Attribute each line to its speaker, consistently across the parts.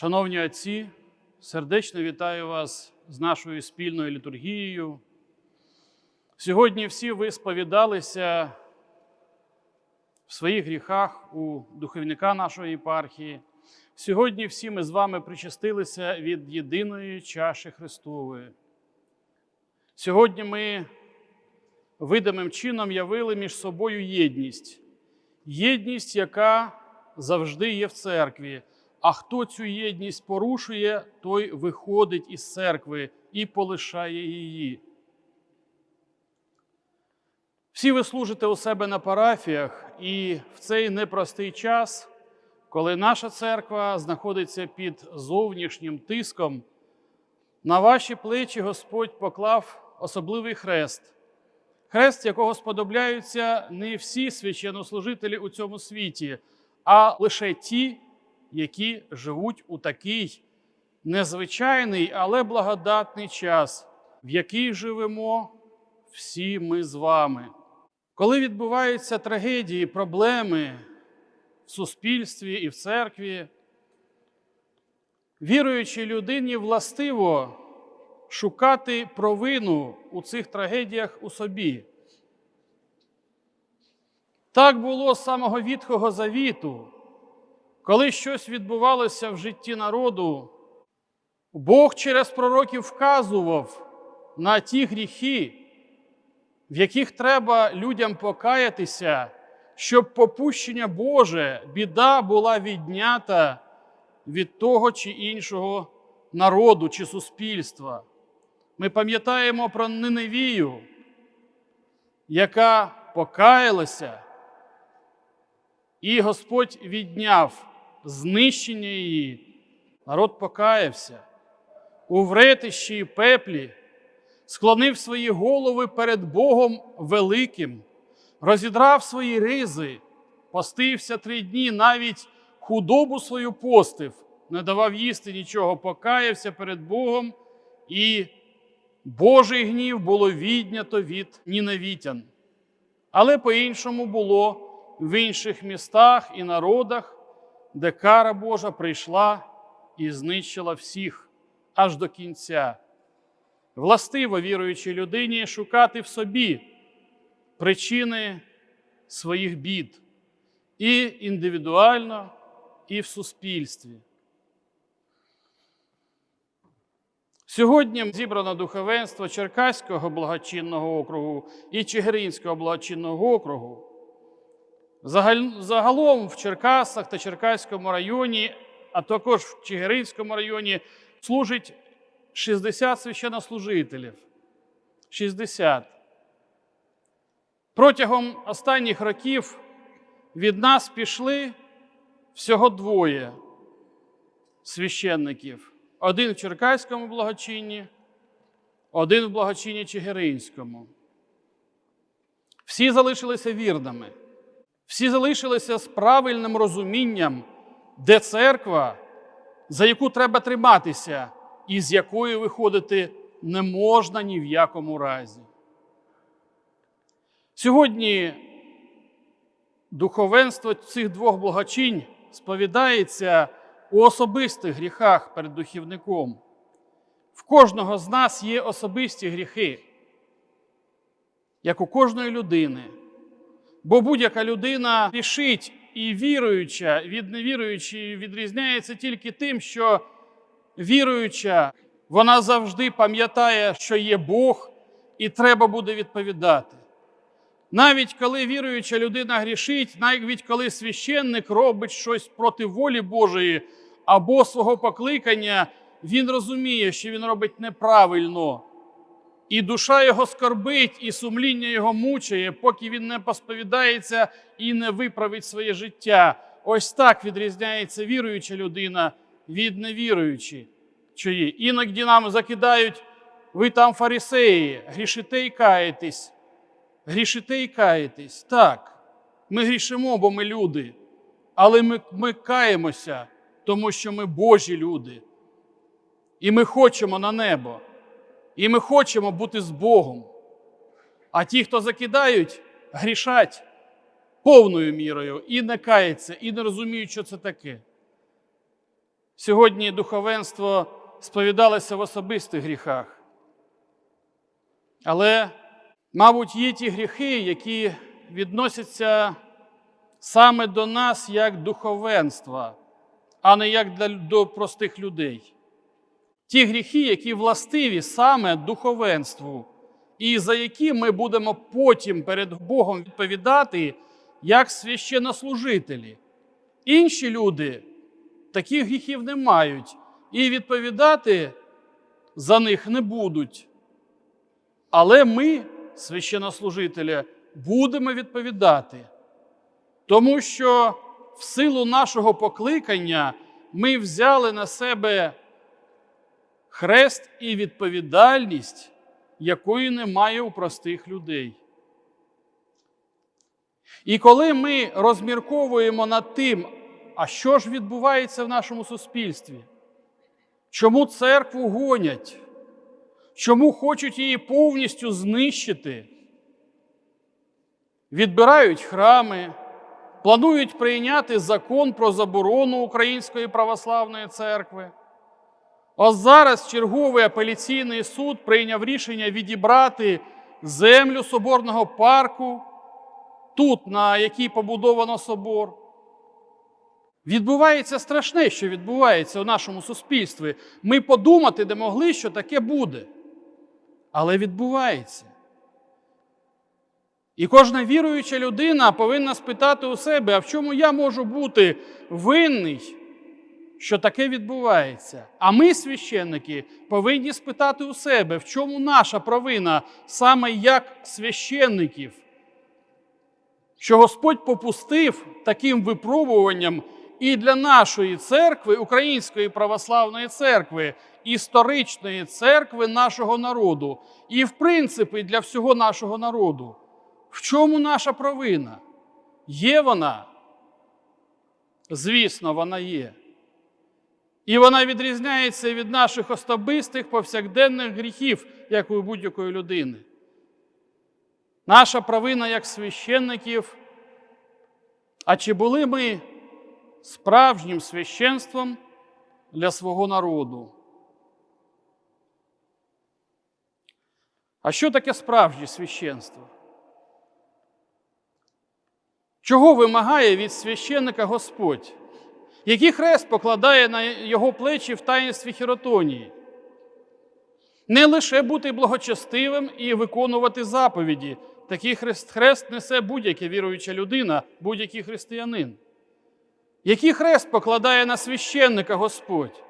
Speaker 1: Шановні отці, сердечно вітаю вас з нашою спільною літургією. Сьогодні всі ви сповідалися в своїх гріхах у духовника нашої єпархії. Сьогодні всі ми з вами причастилися від єдиної чаші Христової. Сьогодні ми видимим чином явили між собою єдність. Єдність, яка завжди є в церкві. А хто цю єдність порушує, той виходить із церкви і полишає її. Всі ви служите у себе на парафіях, і в цей непростий час, коли наша церква знаходиться під зовнішнім тиском, на ваші плечі Господь поклав особливий хрест. Хрест, якого сподобляються не всі священнослужителі у цьому світі, а лише ті, які живуть у такий незвичайний, але благодатний час, в який живемо всі ми з вами. Коли відбуваються трагедії, проблеми в суспільстві і в церкві, віруючій людині властиво шукати провину у цих трагедіях у собі. Так було з самого Вітхого Завіту. Коли щось відбувалося в житті народу, Бог через пророків вказував на ті гріхи, в яких треба людям покаятися, щоб попущення Боже, біда була віднята від того чи іншого народу чи суспільства. Ми пам'ятаємо про Ниневію, яка покаялася, і Господь відняв знищення її. Народ покаявся у вретищі і пеплі, склонив свої голови перед Богом великим, розідрав свої ризи, постився три дні, навіть худобу свою постив, не давав їсти нічого, покаявся перед Богом, і Божий гнів було віднято від ніневітян. Але по-іншому було в інших містах і народах, де кара Божа прийшла і знищила всіх аж до кінця. Властиво віруючій людині шукати в собі причини своїх бід і індивідуально, і в суспільстві. Сьогодні зібрано духовенство Черкаського благочинного округу і Чигиринського благочинного округу. Загалом в Черкасах та Черкаському районі, а також в Чигиринському районі, служить 60 священнослужителів. 60. Протягом останніх років від нас пішли всього двоє священників. Один в Черкаському благочинні, один в благочинні Чигиринському. Всі залишилися вірними. Всі залишилися з правильним розумінням, де церква, за яку треба триматися, і з якої виходити не можна ні в якому разі. Сьогодні духовенство цих двох благочинь сповідається у особистих гріхах перед духівником. В кожного з нас є особисті гріхи, як у кожної людини. Бо будь-яка людина рішить і віруюча від невіруючої відрізняється тільки тим, що віруюча, вона завжди пам'ятає, що є Бог, і треба буде відповідати. Навіть коли віруюча людина грішить, навіть коли священник робить щось проти волі Божої або свого покликання, він розуміє, що він робить неправильно. І душа його скорбить, і сумління його мучає, поки він не посповідається і не виправить своє життя. Ось так відрізняється віруюча людина від невіруючої. Іноді нам закидають, ви там фарисеї, грішите і каєтесь. Грішите і каєтесь. Так, ми грішимо, бо ми люди. Але ми, ми каємося, тому що ми Божі люди. І ми хочемо на небо. І ми хочемо бути з Богом. А ті, хто закидають, грішать повною мірою і не каються, і не розуміють, що це таке. Сьогодні духовенство сповідалося в особистих гріхах. Але, мабуть, є ті гріхи, які відносяться саме до нас як духовенства, а не як для, до простих людей. Ті гріхи, які властиві саме духовенству, і за які ми будемо потім перед Богом відповідати як священнослужителі. Інші люди таких гріхів не мають і відповідати за них не будуть. Але ми, священнослужителі, будемо відповідати, тому що в силу нашого покликання ми взяли на себе хрест і відповідальність, якої немає у простих людей. І коли ми розмірковуємо над тим, а що ж відбувається в нашому суспільстві, чому церкву гонять, чому хочуть її повністю знищити, відбирають храми, планують прийняти закон про заборону Української православної церкви. Ось зараз черговий апеляційний суд прийняв рішення відібрати землю соборного парку, тут, на якій побудовано собор. Відбувається страшне, що відбувається у нашому суспільстві. Ми подумати не могли, що таке буде. Але відбувається. І кожна віруюча людина повинна спитати у себе, а в чому я можу бути винний, що таке відбувається. А ми, священники, повинні спитати у себе, в чому наша провина саме як священників, що Господь попустив таким випробуванням і для нашої церкви, Української православної церкви, історичної церкви нашого народу, і, в принципі, для всього нашого народу. В чому наша провина? Є вона? Звісно, вона є. І вона відрізняється від наших особистих повсякденних гріхів, як у будь-якої людини. Наша провина як священників. А чи були ми справжнім священством для свого народу? А що таке справжнє священство? Чого вимагає від священника Господь? Який хрест покладає на його плечі в таїнстві хіротонії? Не лише бути благочестивим і виконувати заповіді. Такий хрест, хрест несе будь-яка віруюча людина, будь-який християнин. Який хрест покладає на священника Господь?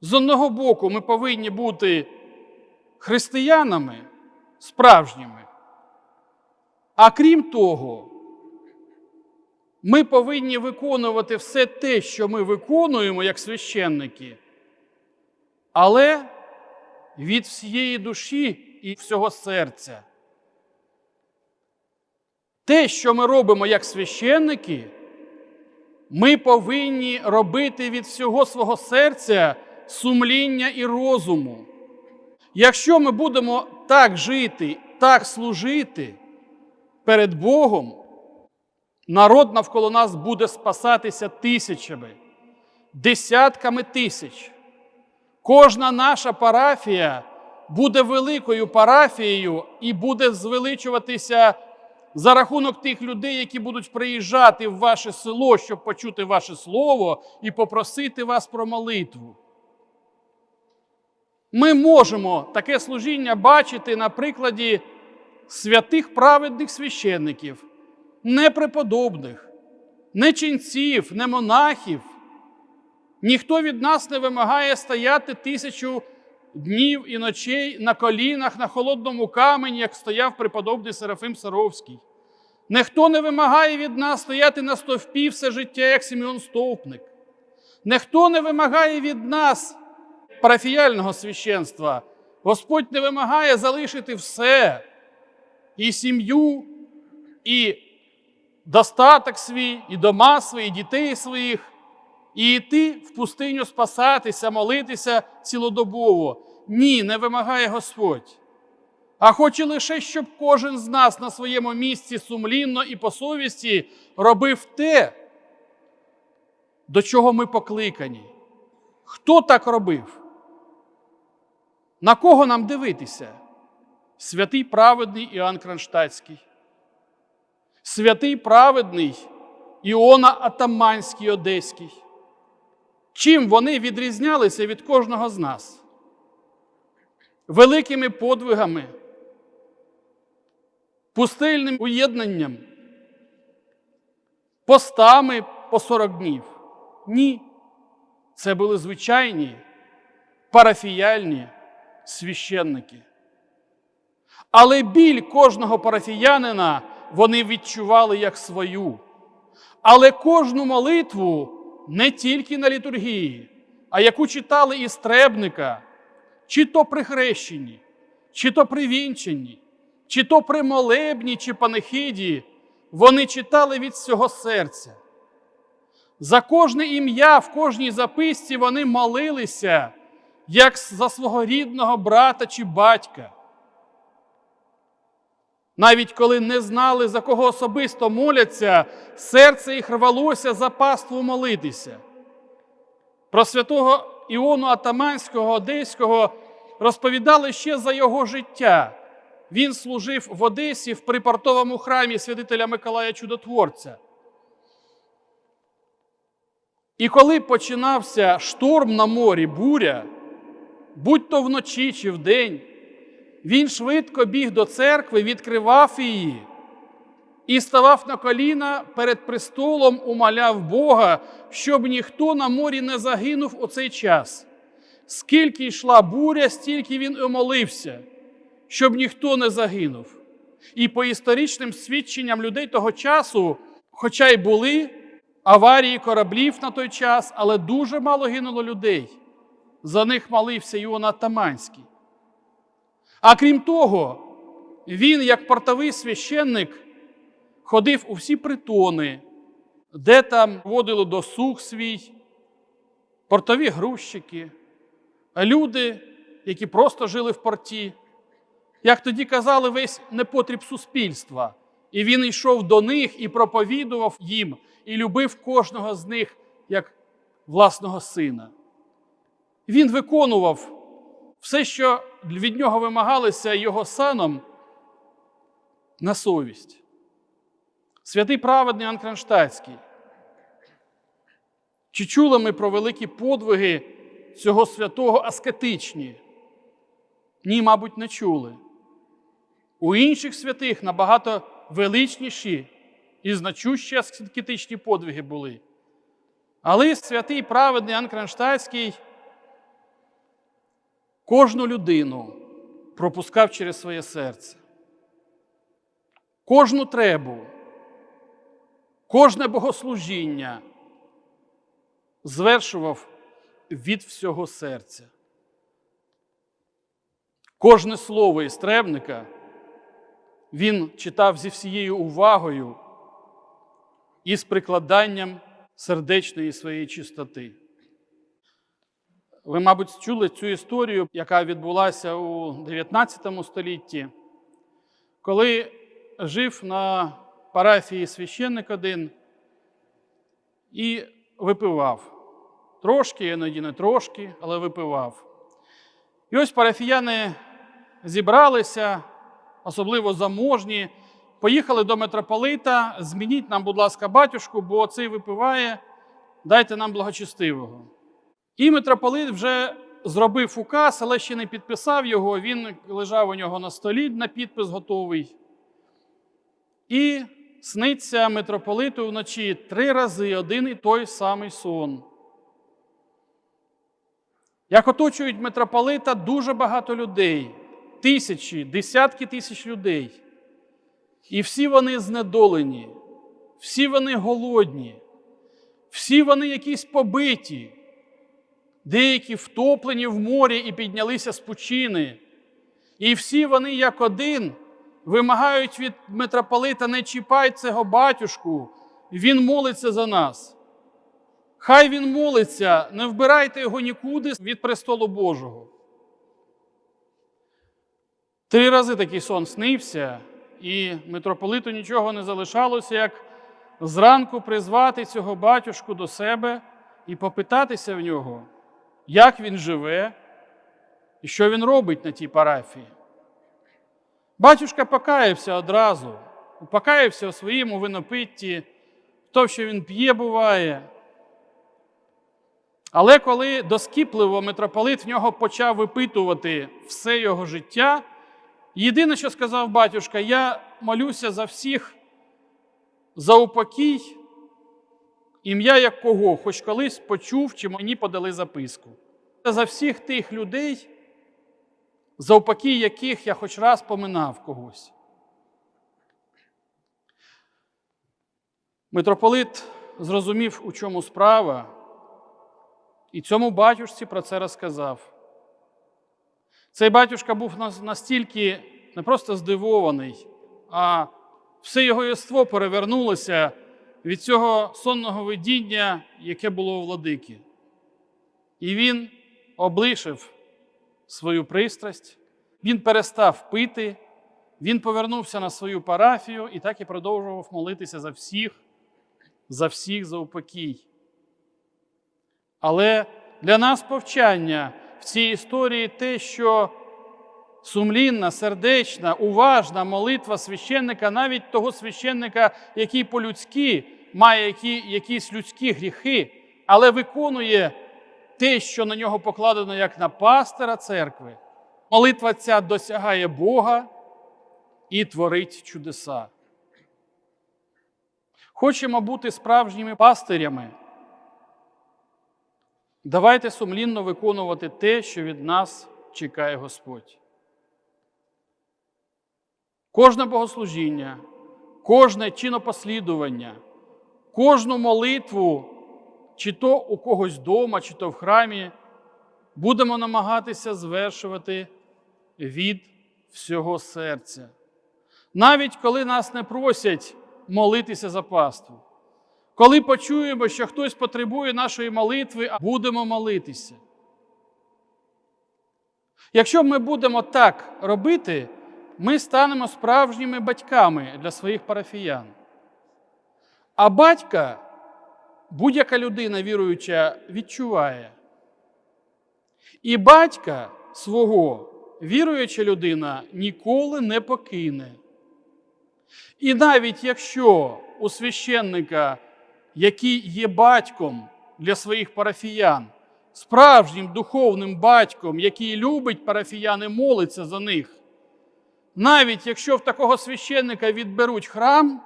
Speaker 1: З одного боку, ми повинні бути християнами справжніми. А крім того, ми повинні виконувати все те, що ми виконуємо як священники, але від всієї душі і всього серця. Те, що ми робимо як священники, ми повинні робити від всього свого серця сумління і розуму. Якщо ми будемо так жити, так служити перед Богом, народ навколо нас буде спасатися тисячами, десятками тисяч. Кожна наша парафія буде великою парафією і буде звеличуватися за рахунок тих людей, які будуть приїжджати в ваше село, щоб почути ваше слово і попросити вас про молитву. Ми можемо таке служіння бачити на прикладі святих праведних священників, не преподобних, не ченців, не монахів. Ніхто від нас не вимагає стояти тисячу днів і ночей на колінах на холодному камені, як стояв преподобний Серафим Саровський. Ніхто не вимагає від нас стояти на стовпі все життя, як Сімеон Стовпник. Ніхто не вимагає від нас парафіяльного священства. Господь не вимагає залишити все і сім'ю, і достаток свій, і дома свої, і дітей своїх, і йти в пустиню спасатися, молитися цілодобово. Ні, не вимагає Господь. А хоче лише, щоб кожен з нас на своєму місці сумлінно і по совісті робив те, до чого ми покликані. Хто так робив? На кого нам дивитися? Святий праведний Іоанн Кронштадтський, святий праведний Іона Атаманський Одеський. Чим вони відрізнялися від кожного з нас? Великими подвигами, пустельним уєднанням, постами по 40 днів? Ні. Це були звичайні парафіяльні священники. Але біль кожного парафіянина вони відчували як свою. Але кожну молитву не тільки на літургії, а яку читали із требника, чи то при хрещенні, чи то при вінченні, чи то при молебні, чи панихиді, вони читали від всього серця. За кожне ім'я в кожній записці вони молилися, як за свого рідного брата чи батька. Навіть коли не знали, за кого особисто моляться, серце їх рвалося за паству молитися. Про святого Іону Атаманського Одеського розповідали ще за його життя. Він служив в Одесі в припортовому храмі святителя Миколая Чудотворця. І коли починався шторм на морі, буря, будь то вночі чи вдень, він швидко біг до церкви, відкривав її і ставав на коліна перед престолом, умоляв Бога, щоб ніхто на морі не загинув у цей час. Скільки йшла буря, стільки він і молився, щоб ніхто не загинув. І по історичним свідченням людей того часу, хоча й були аварії кораблів на той час, але дуже мало гинуло людей. За них молився Іона Таманський. А крім того, він, як портовий священник, ходив у всі притони, де там водили досуг свій, портові грузчики, люди, які просто жили в порті. Як тоді казали, весь непотріб суспільства. І він йшов до них і проповідував їм, і любив кожного з них як власного сина. Він виконував все, що від нього вимагалося його саном на совість. Святий праведний Анкронштадтський. Чи чули ми про великі подвиги цього святого аскетичні? Ні, мабуть, не чули. У інших святих набагато величніші і значущі аскетичні подвиги були. Але святий праведний Анкронштадтський кожну людину пропускав через своє серце. Кожну требу, кожне богослужіння звершував від всього серця. Кожне слово із требника він читав зі всією увагою і з прикладанням сердечної своєї чистоти. Ви, мабуть, чули цю історію, яка відбулася у 19 столітті, коли жив на парафії священник один і випивав. Трошки, іноді не трошки, але випивав. І ось парафіяни зібралися, особливо заможні, поїхали до митрополита, змініть нам, будь ласка, батюшку, бо цей випиває, дайте нам благочестивого. І митрополит вже зробив указ, але ще не підписав його. Він лежав у нього на столі на підпис готовий. І сниться митрополиту вночі три рази один і той самий сон. Як оточують митрополита дуже багато людей, тисячі, десятки тисяч людей. І всі вони знедолені, всі вони голодні, всі вони якісь побиті, деякі втоплені в морі і піднялися з пучини. І всі вони, як один, вимагають від митрополита не чіпай цього батюшку, він молиться за нас. Хай він молиться, не вбирайте його нікуди від престолу Божого. Три рази такий сон снився, і митрополиту нічого не залишалося, як зранку призвати цього батюшку до себе і попитатися в нього, як він живе і що він робить на тій парафії. Батюшка покаявся одразу, покаявся у своєму винопитті, в тому, що він п'є буває. Але коли доскіпливо митрополит в нього почав випитувати все його життя, єдине, що сказав батюшка, я молюся за всіх за упокій, ім'я як кого, хоч колись почув, чи мені подали записку. За всіх тих людей, за упокій яких я хоч раз поминав когось. Митрополит зрозумів, у чому справа, і цьому батюшці про це розказав. Цей батюшка був настільки не просто здивований, а все його єство перевернулося від цього сонного видіння, яке було у владики. І він облишив свою пристрасть, він перестав пити, він повернувся на свою парафію і так і продовжував молитися за всіх, за всіх за упокій. Але для нас повчання в цій історії те, що сумлінна, сердечна, уважна молитва священника, навіть того священника, який по-людськи має які, якісь людські гріхи, але виконує те, що на нього покладено як на пастира церкви. Молитва ця досягає Бога і творить чудеса. Хочемо бути справжніми пастирями. Давайте сумлінно виконувати те, що від нас чекає Господь. Кожне богослужіння, кожне чинопослідування, кожну молитву, чи то у когось вдома, чи то в храмі, будемо намагатися звершувати від всього серця. Навіть коли нас не просять молитися за паству. Коли почуємо, що хтось потребує нашої молитви, будемо молитися. Якщо ми будемо так робити, ми станемо справжніми батьками для своїх парафіян. А батька будь-яка людина віруюча відчуває. І батька свого віруюча людина ніколи не покине. І навіть якщо у священника, який є батьком для своїх парафіян, справжнім духовним батьком, який любить парафіян і молиться за них, навіть якщо в такого священника відберуть храм,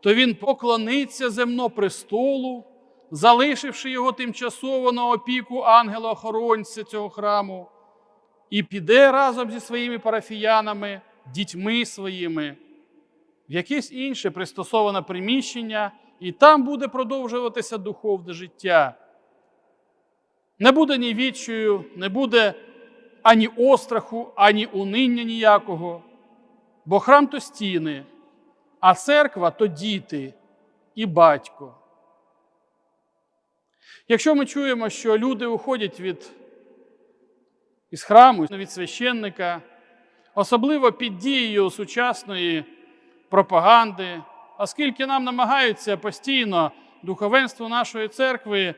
Speaker 1: то він поклониться земно престолу, залишивши його тимчасово на опіку ангела-охоронця цього храму, і піде разом зі своїми парафіянами, дітьми своїми в якесь інше пристосоване приміщення, і там буде продовжуватися духовне життя. Не буде ні відчую, не буде ані остраху, ані униння ніякого, бо храм то стіни, а церква то діти і батько. Якщо ми чуємо, що люди уходять від із храму, від священника, особливо під дією сучасної пропаганди, оскільки нам намагаються постійно духовенство нашої церкви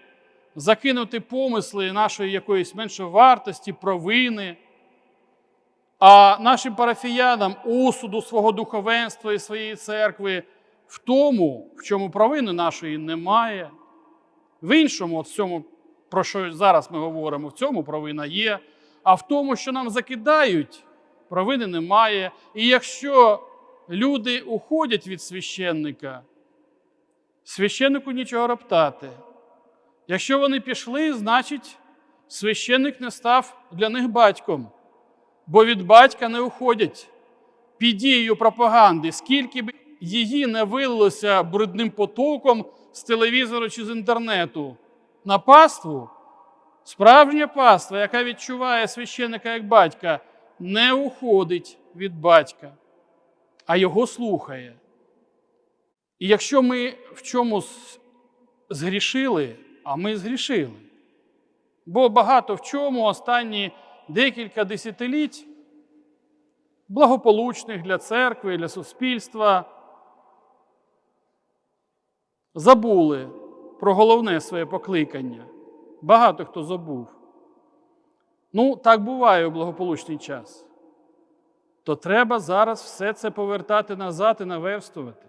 Speaker 1: закинути помисли нашої якоїсь меншовартості, провини, а нашим парафіянам осуду свого духовенства і своєї церкви в тому, в чому провини нашої немає. В іншому, от в цьому, про що зараз ми говоримо, в цьому провина є, а в тому, що нам закидають, провини немає. І якщо люди уходять від священника, священнику нічого роптати. Якщо вони пішли, значить священник не став для них батьком, бо від батька не уходять під дією пропаганди, скільки б її не вилилося брудним потоком з телевізору чи з інтернету на паству, справжня паства, яка відчуває священника як батька, не уходить від батька а його слухає. І якщо ми в чомусь згрішили, а ми згрішили, бо багато в чому останні декілька десятиліть благополучних для церкви, для суспільства, забули про головне своє покликання. Багато хто забув. Ну, так буває у благополучний час. То треба зараз все це повертати назад і наверстувати.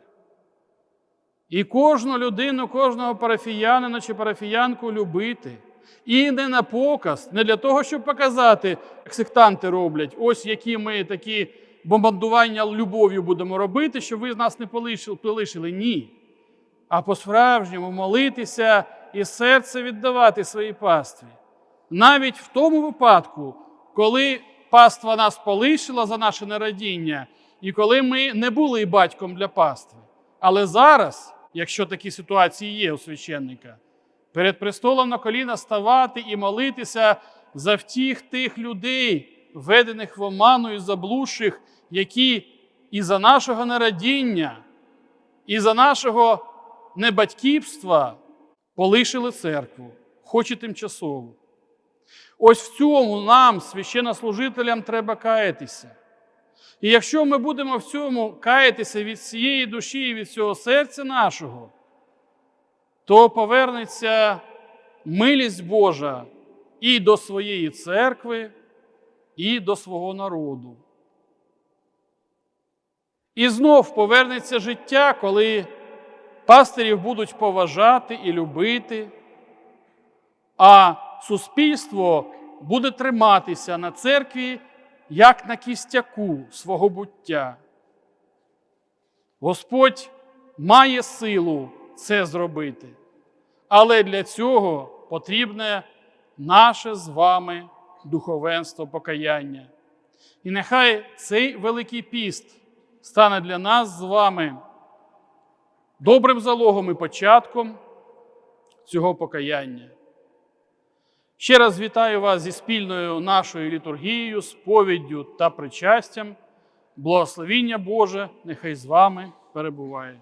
Speaker 1: І кожну людину, кожного парафіянина чи парафіянку любити. І не на показ, не для того, щоб показати, як сектанти роблять, ось які ми такі бомбардування любов'ю будемо робити, щоб ви нас не полишили. полишили. Ні. А по-справжньому молитися і серце віддавати своїй пастві. Навіть в тому випадку, коли паства нас полишила за наше нерадіння, і коли ми не були батьком для пастви. Але зараз, якщо такі ситуації є у священника, перед престолом на коліна ставати і молитися за втіх тих людей, введених в оману і заблудших, які і за нашого нерадіння, і за нашого небатьківства полишили церкву, хоч і тимчасово. Ось в цьому нам, священнослужителям, треба каятися. І якщо ми будемо в цьому каятися від всієї душі і від всього серця нашого, то повернеться милість Божа і до своєї церкви, і до свого народу. І знов повернеться життя, коли пастирів будуть поважати і любити, а суспільство буде триматися на церкві як на кістяку свого буття. Господь має силу це зробити, але для цього потрібне наше з вами духовенство покаяння. І нехай цей Великий піст стане для нас з вами добрим залогом і початком цього покаяння. Ще раз вітаю вас зі спільною нашою літургією, сповіддю та причастям. Благословіння Боже, нехай з вами перебуває.